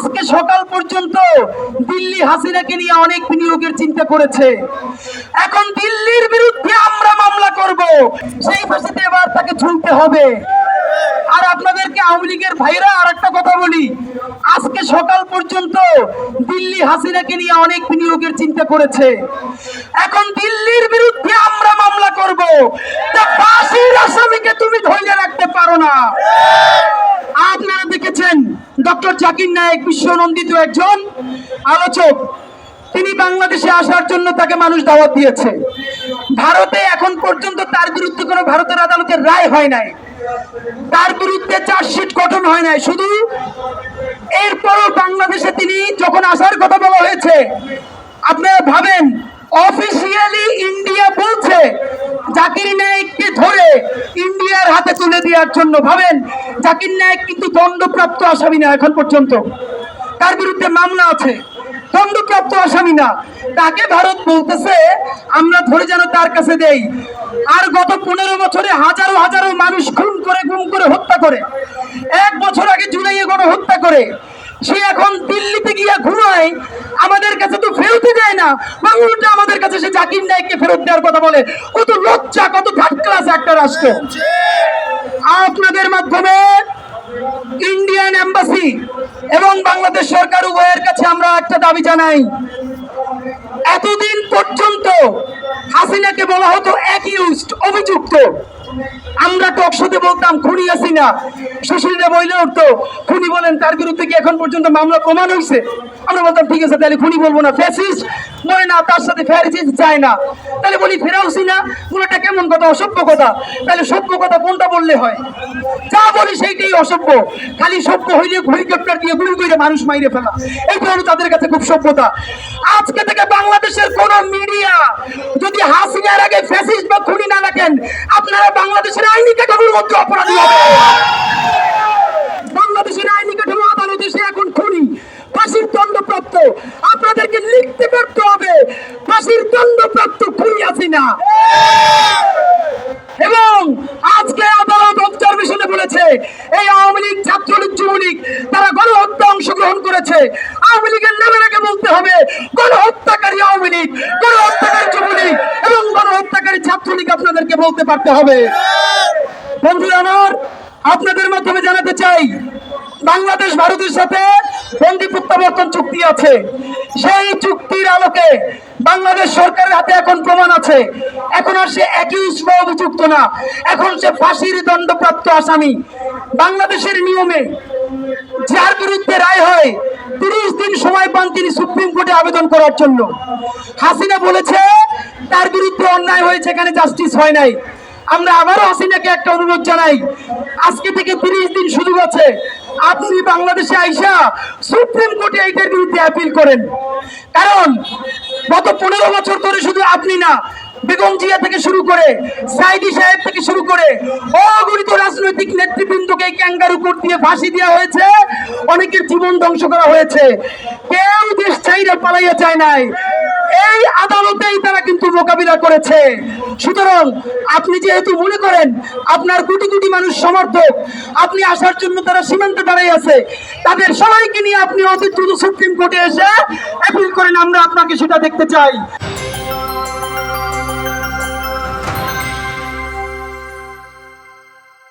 আজকে সকাল পর্যন্ত দিল্লি হাসিনাকে নিয়ে অনেক বিনিয়োগের চিন্তা করেছে। এখন দিল্লির বিরুদ্ধে আমরা মামলা করব। সেই ফাঁসিতে এবার তাকে ঝুলতে হবে। আর আপনাদেরকে আওয়ামী লীগের ভাইরা আর একটা কথা বলি। আজকে সকাল পর্যন্ত দিল্লি হাসিনাকে নিয়ে অনেক বিনিয়োগের চিন্তা করেছে। এখন দিল্লির বিরুদ্ধে আমরা মামলা করব। তা ফাঁসির আসামিকে তুমি ধরে রাখতে পারো না। ডক্টর জাকির নায়েক বিশ্বনন্দিত একজন আলোচক। তিনি বাংলাদেশে আসার জন্য তাকে মানুষ দাওয়াত দিয়েছে। ভারতে এখন পর্যন্ত তার বিরুদ্ধে কোনো ভারতের আদালতের রায় হয় নাই। তার বিরুদ্ধে চার্জশিট গঠন হয় নাই। শুধু এরপরও বাংলাদেশে তিনি যখন আসার কথা বলা হয়েছে আপনারা ভাবেন অফিসিয়ালি ইন্ডিয়া বলছে জাকির নায়েককে ধরে ইন্ডিয়ার হাতে তুলে দেওয়ার জন্য ভাবেন, জাকির নায়েক কিন্তু দণ্ডপ্রাপ্ত আসামি না এখন পর্যন্ত। তার বিরুদ্ধে মামলা আছে? দণ্ডপ্রাপ্ত আসামি না। তাকে ভারত বলতেছে, আমরা ধরে যেন তার কাছে দেই। আর গত পনেরো বছরে হাজারো হাজারো মানুষ খুন করে, গুম করে, হত্যা করে। এক বছর আগে জুলাইয়ে গণ হত্যা করে। সে এখন দিল্লিতে গিয়ে ঘুমায়, আমাদের কাছে তো ফেরতই দেয় না। বা বাংলাটা আমাদের কাছে, সে জাকির নায়ককে ফেরত দেওয়ার কথা বলে। কত লজ্জা, কত থার্ড ক্লাস একটা রাষ্ট্র। আপনাদের মাধ্যমে ইন্ডিয়ান এম্বাসি এবং বাংলাদেশ সরকার উভয়ের কাছে আমরা একটা দাবি জানাই। এতদিন পর্যন্ত হাসিনাকে বলা হতো অ্যাকিউজড অভিযুক্ত। আমরা টকশোতে বলতাম, খুনি হাসিনা সুশীলরা বইলে উঠতো, খুনি বলেন তার বিরুদ্ধে কি এখন পর্যন্ত মামলা প্রমাণ হয়েছে আমরা বলতাম, ঠিক আছে, তাহলে খুনি বলব না, ফ্যাসিস্ট। বলে না, তার সাথে ফ্যারিজিস যায় না। তাহলে বলি, ফেরাউসি না? কোনটা কেমন কথা? অসভ্য কথা। তাহলে সভ্য কথা কোনটা বললে হয়? যা বলি সেইটাই অসভ্য। খালি সভ্য হইলে হেলিকপ্টার দিয়ে গুলি করে মানুষ মাইরে ফেলা। এইটা হলো তাদের কাছে খুব সভ্যতা। আজকে থেকে বাংলাদেশের কোন মিডিয়া যদি হাসিনার আগে ফ্যাসিস্ট বা খুনি না রাখেন আপনারা বাংলাদেশের আইনি কাঠামোর মধ্যে অপরাধী হবে বাংলাদেশের আইনি কাঠামো আদালতে সে এখন খুনি, ফাঁসির দণ্ডপ্রাপ্ত। আপনাদেরকে লিখতে পারতে হবে, ফাঁসির দণ্ডপ্রাপ্ত খুনি হাসিনা। এবং আজকে আদালত অবজারভেশনে বলেছে, এই আওয়ামী লীগ, ছাত্রলীগ, যুবলীগ, তারা গণহত্যা অংশগ্রহণ করেছে। আওয়ামী লীগের নামের আগে বলতে হবে, গণহত্যাকারী আওয়ামী লীগ বলতে পারতে হবে। বন্ধুরা আমার আপনাদের মাধ্যমে জানাতে চাই, বাংলাদেশ ভারতের সাথে বন্দি প্রত্যাবর্তন চুক্তি আছে। সেই চুক্তির আলোকে বাংলাদেশ সরকারের হাতে এখন প্রমাণ আছে। এখন আর সে একই অভিযুক্ত না। এখন সে ফাঁসির দণ্ডপ্রাপ্ত আসামি। বাংলাদেশের নিয়মে যার বিরুদ্ধে রায় হয়, তিরিশ দিন সময় পান তিনি সুপ্রিম কোর্টে আবেদন করার জন্য। হাসিনা বলেছে, তার বিরুদ্ধে অন্যায় হয়েছে, এখানে জাস্টিস হয় নাই। আমরা আবারও হাসিনাকে একটা অনুরোধ জানাই, আজকে থেকে তিরিশ দিন সুযোগ আছে আপনি বাংলাদেশে আইসা সুপ্রিম কোর্টে এইটার বিরুদ্ধে অ্যাপিল করেন। কারণ, গত পনেরো বছর ধরে শুধু আপনি না জিয়া থেকে শুরু করে সাইদি সাহেব থেকে শুরু করে অগণিত রাজনৈতিক নেতৃবৃন্দকে ক্যাঙ্গারু কোর্ট দিয়ে ফাঁসি দেওয়া হয়েছে। অনেকের জীবন ধ্বংস করা হয়েছে। কেউ দেশ চাইরা পালাইয়া চায় নাই। এই আদালতেই তারা কিন্তু মোকাবিলা করেছে। সুতরাং আপনি যেহেতু মনে করেন আপনার কোটি কোটি মানুষ সমর্থক, আপনি আসার জন্য তারা সীমান্তে দাঁড়িয়ে আছে, তাদের সবাইকে নিয়ে আপনি অতি দ্রুত সুপ্রিম কোর্টে এসে অ্যাপিল করেন, আমরা আপনাকে সেটা দেখতে চাই।